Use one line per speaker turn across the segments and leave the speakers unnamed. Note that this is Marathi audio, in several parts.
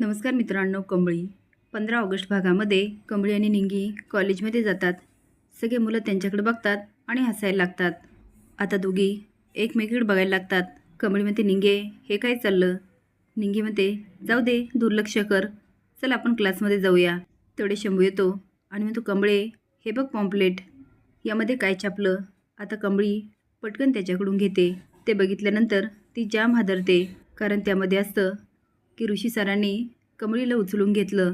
नमस्कार मित्रांनो कंबळी. पंधरा ऑगस्ट भागामध्ये कंबळी आणि निंगी कॉलेजमध्ये जातात. सगळे मुलं त्यांच्याकडे बघतात आणि हसायला लागतात. आता दोघी एकमेकीकडे बघायला लागतात. कंबळी म्हणते निंगे हे काय चाललं? निंगी म्हणते जाऊ दे दुर्लक्ष कर. चल आपण क्लासमध्ये जाऊया. तेवढे शंभू येतो आणि म्हणतो कंबळे हे बघ पॉम्पलेट. यामध्ये काय छापलं? आता कंबळी पटकन त्याच्याकडून घेते. ते बघितल्यानंतर ती जाम हादरते कारण त्यामध्ये असतं की ऋषी सरांनी कमळीला उचलून घेतलं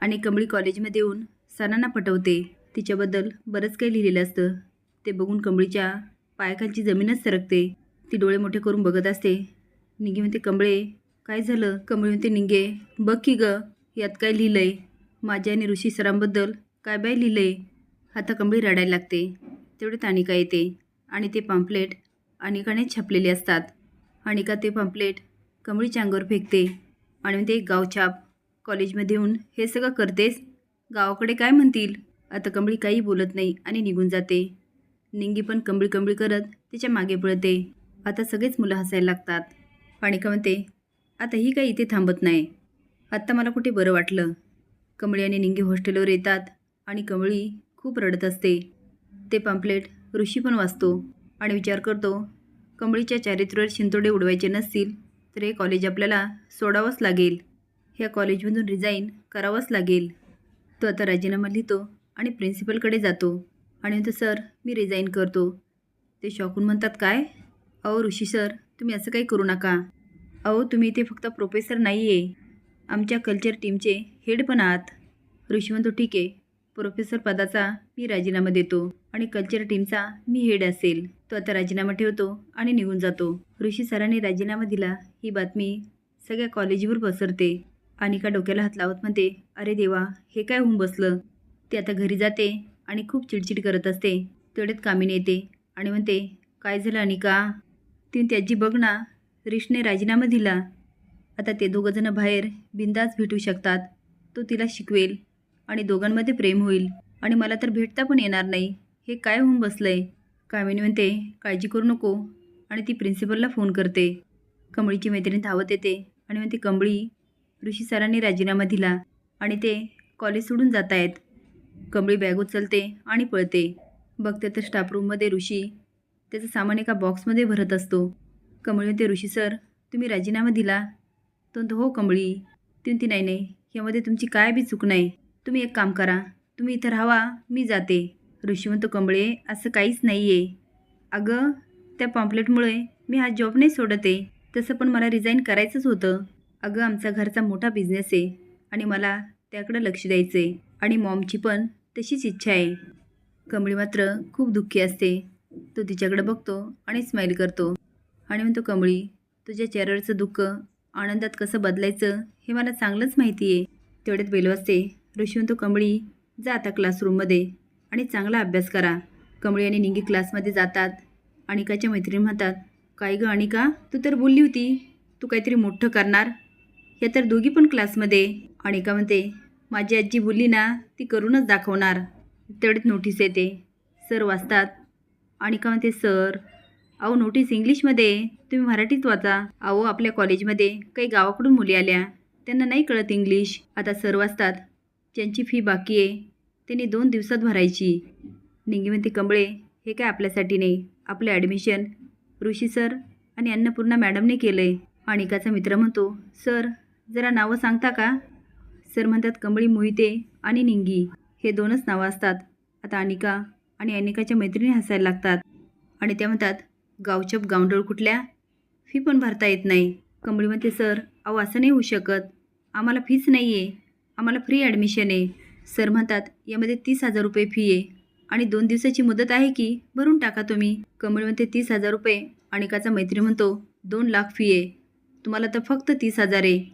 आणि कमळी कॉलेजमध्ये येऊन सरांना पटवते. तिच्याबद्दल बरंच काही लिहिलेलं असतं. ते बघून कमळीच्या पायाखालची जमीनच सरकते. ती डोळे मोठे करून बघत असते. निंगे म्हणते कमळे काय झालं कमळी म्हणते निंगे बघ की ग यात काय लिहिलंय? माझ्या आणि ऋषी सरांबद्दल काय बाय लिहिलंय आता कमळी रडायला लागते. तेवढे अनिका येते आणि ते पाम्पलेट अनिकाने छापलेले असतात. अनिका ते पाम्पलेट कमळीच्या अंगावर फेकते. आणि म्हणते गावछाप कॉलेजमध्ये येऊन हे सगळं करतेस? गावाकडे काय म्हणतील? आता कंबळी काही बोलत नाही आणि निघून जाते. निंगी पण कंबळी कंबळी करत तिच्यामागे पळते. आता सगळेच मुलं हसायला लागतात. आणि म्हणते आता ही काही इथे थांबत नाही. आत्ता मला कुठे बरं वाटलं? कमळी आणि निंगी हॉस्टेलवर येतात आणि कमळी खूप रडत असते. ते पम्पलेट ऋषी पण वाचतो आणि विचार करतो कमळीच्या चारित्र्यावर शिंतोडे उडवायचे नसतील तर हे कॉलेज आपल्याला सोडावंच लागेल. ह्या कॉलेजमधून रिझाईन करावंच लागेल. तो आता राजीनामा लिहितो आणि प्रिन्सिपलकडे जातो. आणि म्हणतो सर मी रिझाईन करतो. ते शॉकून म्हणतात काय? अहो ऋषी सर तुम्ही असं काही करू नका. अहो तुम्ही इथे फक्त प्रोफेसर नाही आहे आमच्या कल्चर टीमचे हेड पण आहात. ऋषी म्हणतो ठीक आहे. प्रोफेसर पदाचा मी राजीनामा देतो. आणि कल्चर टीमचा मी हेड असेल. तो आता राजीनामा ठेवतो आणि निघून जातो. ऋषी सरांनी राजीनामा दिला ही बातमी सगळ्या कॉलेजवर पसरते. अनिका डोक्याला हात लावत म्हणते अरे देवा हे काय होऊन बसलं? ते आता घरी जाते आणि खूप चिडचिड करत असते. तेवढ्यात कामीने येते आणि म्हणते काय झालं अनिका? तिने त्याची बघ ना रिशने राजीनामा दिला. आता ते दोघंजणं बाहेर बिंदास भेटू शकतात. तो तिला शिकवेल आणि दोघांमध्ये प्रेम होईल आणि मला तर भेटता पण येणार नाही. हे काय होऊन बसलं आहे कामिनी म्हणते काळजी करू नको. आणि ती प्रिन्सिपलला फोन करते. कमळीची मैत्रीण धावत येते आणि म्हणते कमळी ऋषी सरांनी राजीनामा दिला आणि ते कॉलेज सोडून जात आहेत कमळी बॅग उचलते आणि पळते. बघते तर स्टाफ रूममध्ये ऋषी त्याचं सामान एका बॉक्समध्ये भरत असतो. कमळी म्हणते ऋषी सर तुम्ही राजीनामा दिला? तो म्हणतो हो कमळी. ती म्हणते नाही नाही यामध्ये तुमची काय बी चूक नाही. तुम्ही एक काम करा तुम्ही इथं राहावा मी जाते. ऋषिवंत कंबळे असं काहीच नाही आहे अगं त्या पॉम्पलेटमुळे मी हा जॉब नाही सोडत. आहे तसं पण मला रिझाईन करायचंच होतं. अगं आमचा घरचा मोठा बिझनेस आहे आणि मला त्याकडं लक्ष द्यायचं आहे आणि मॉमची पण तशीच इच्छा आहे. कंबळी मात्र खूप दुःखी असते. तो तिच्याकडे बघतो आणि स्माईल करतो. आणि म्हणतो कंबळी तुझ्या चेहऱ्यावरचं दुःख आनंदात कसं बदलायचं हे मला चांगलंच माहिती आहे तेवढ्यात बेल वाजते ऋषी म्हणतो कमळी जा आता क्लासरूममध्ये आणि चांगला अभ्यास करा. कमळी आणि निंगी क्लासमध्ये जातात अनिकाच्या मैत्रिणी म्हणतात काय गं अनिका तू तर बोलली होती तू काहीतरी मोठं करणार. या तर दोघी पण क्लासमध्ये. अनिका म्हणते माझी आजी बोलली ना ती करूनच दाखवणार. तेवढीच नोटीस येते. सर वाचतात. अनिका म्हणते सर अहो नोटीस इंग्लिशमध्ये तुम्ही मराठीत वाचा. अहो आपल्या कॉलेजमध्ये काही गावाकडून मुली आल्या. त्यांना नाही कळत इंग्लिश. आता सर वाचतात ज्यांची फी बाकी आहे त्यांनी दोन दिवसात भरायची. निंगी म्हणते कंबळे हे काय आपल्यासाठी नाही. आपलं ॲडमिशन ऋषी सर आणि अन्नपूर्णा मॅडमने केलं आहे अनिकाचा मित्र म्हणतो सर जरा नावं सांगता का? सर म्हणतात कंबळी मोहिते आणि निंगी. हे दोनच नावं असतात. आता अनिका आणि अनिकाच्या मैत्रिणी हसायला लागतात. आणि त्या म्हणतात गावचप गावंडळ कुठल्या? फी पण भरता येत नाही. कंबळी म्हणते सर अहो असं नाही होऊ शकत. आम्हाला फीच नाही आहे आम्हाला फ्री ॲडमिशन आहे. सर म्हणतात यामध्ये तीस हजार रुपये फी आहे. आणि दोन दिवसाची मुदत आहे की भरून टाका तुम्ही. कमळ म्हणते तीस हजार रुपये. अनिकाचा मैत्री म्हणतो दोन लाख फी आहे. तुम्हाला तर फक्त तीस हजार आहे.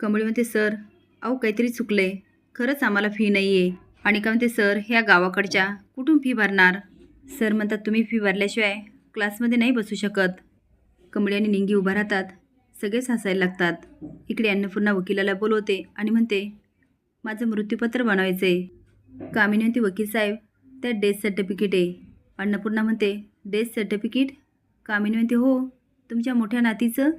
कमळी म्हणते सर अहो काहीतरी चुकलं आहे खरंच आम्हाला फी नाही आहे आणि का म्हणते सर ह्या गावाकडच्या कुठून फी भरणार? सर म्हणतात तुम्ही फी भरल्याशिवाय क्लासमध्ये नाही बसू शकत. कमळी आणि निंगी उभा राहतात. सगळेच हसायला लागतात. इकडे अन्नपूर्णा वकिलाला बोलवते आणि म्हणते माझं मृत्यूपत्र बनवायचं आहे कामिनी म्हणते वकील साहेब त्यात डेथ सर्टिफिकेट आहे. अन्नपूर्णा म्हणते डेथ सर्टिफिकेट कामिनी म्हणते हो तुमच्या मोठ्या नातीचं.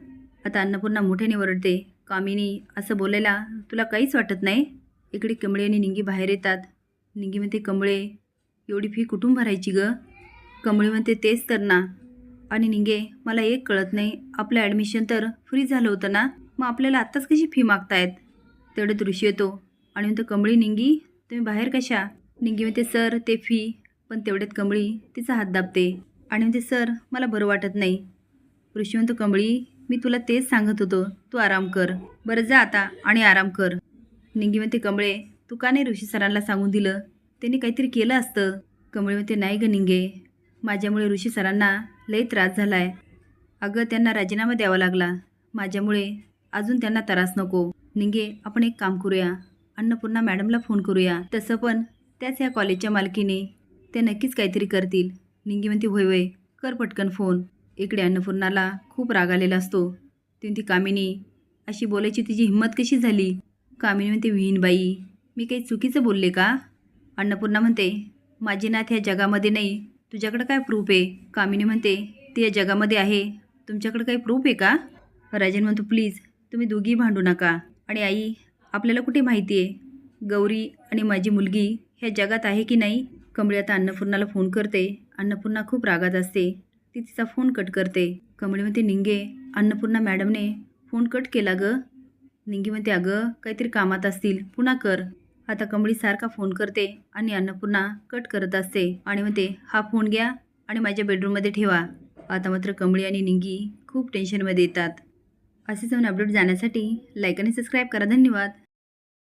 आता अन्नपूर्णा मोठ्याने ओरडते कामिनी असं बोलायला तुला काहीच वाटत नाही? इकडे कमळे आणि निंगी बाहेर येतात. निंगी म्हणते कमळे एवढी फी कुठून भरायची ग? कमळे म्हणते तेच तर ना. आणि निंगे मला एक कळत नाही आपलं ॲडमिशन तर फ्री झालं होतं ना? मग आपल्याला आत्ताच कशी फी मागतायत? तेवढं दृश्य येतो. आणि म्हणतो कमळी निंगी तुम्ही बाहेर कशा? निंगी म्हणते सर ते फी. पण तेवढ्यात कमळी तिचा हात दाबते. आणि म्हणते सर मला बरं वाटत नाही. ऋषी म्हणतो कमळी मी तुला तेच सांगत होतो तू आराम कर. बरं जा आता आणि आराम कर. निंगी म्हणते कमळे तू का नाही ऋषी सरांना सांगून दिलं? त्यांनी काहीतरी केलं असतं. कमळे म्हणते नाही ग निंगे माझ्यामुळे ऋषी सरांना लई त्रास झाला आहे अगं त्यांना राजीनामा द्यावा लागला. माझ्यामुळे अजून त्यांना त्रास नको. निंगे आपण एक काम करूया. अन्नपूर्णा मॅडमला फोन करूया. तसं पण त्याच ह्या कॉलेजच्या मालकीने ते नक्कीच काहीतरी करतील. निंगी म्हणते होय वय कर पटकन फोन. इकडे अन्नपूर्णाला खूप राग आलेला असतो. ती कामिनी अशी बोलायची तिची हिंमत कशी झाली? कामिनी म्हणते विहीनबाई मी काही चुकीचं बोलले का? अन्नपूर्णा म्हणते माझी नात ह्या जगामध्ये नाही तुझ्याकडं काय प्रूफ आहे? कामिनी म्हणते ती या जगामध्ये आहे तुमच्याकडं काही प्रूफ आहे का? राजन म्हणतो प्लीज तुम्ही दोघी भांडू नका. आणि आई आपल्याला कुठे माहिती आहे? गौरी आणि माझी मुलगी ह्या जगात आहे की नाही? कमळी आता अन्नपूर्णाला फोन करते. अन्नपूर्णा खूप रागात असते. ती तिचा फोन कट करते. कमळी म्हणते निंगे अन्नपूर्णा मॅडमने फोन कट केला ग. निंगी म्हणते अगं काहीतरी कामात असतील. पुन्हा कर. आता कमळी सारखा फोन करते आणि अन्नपूर्णा कट करत असते. आणि म्हणते हा फोन घ्या आणि माझ्या बेडरूममध्ये ठेवा. आता मात्र कमळी आणि निंगी खूप टेन्शनमध्ये येतात. असे जाऊन अपडेट जाण्यासाठी लाईक आणि सबस्क्राईब करा. धन्यवाद.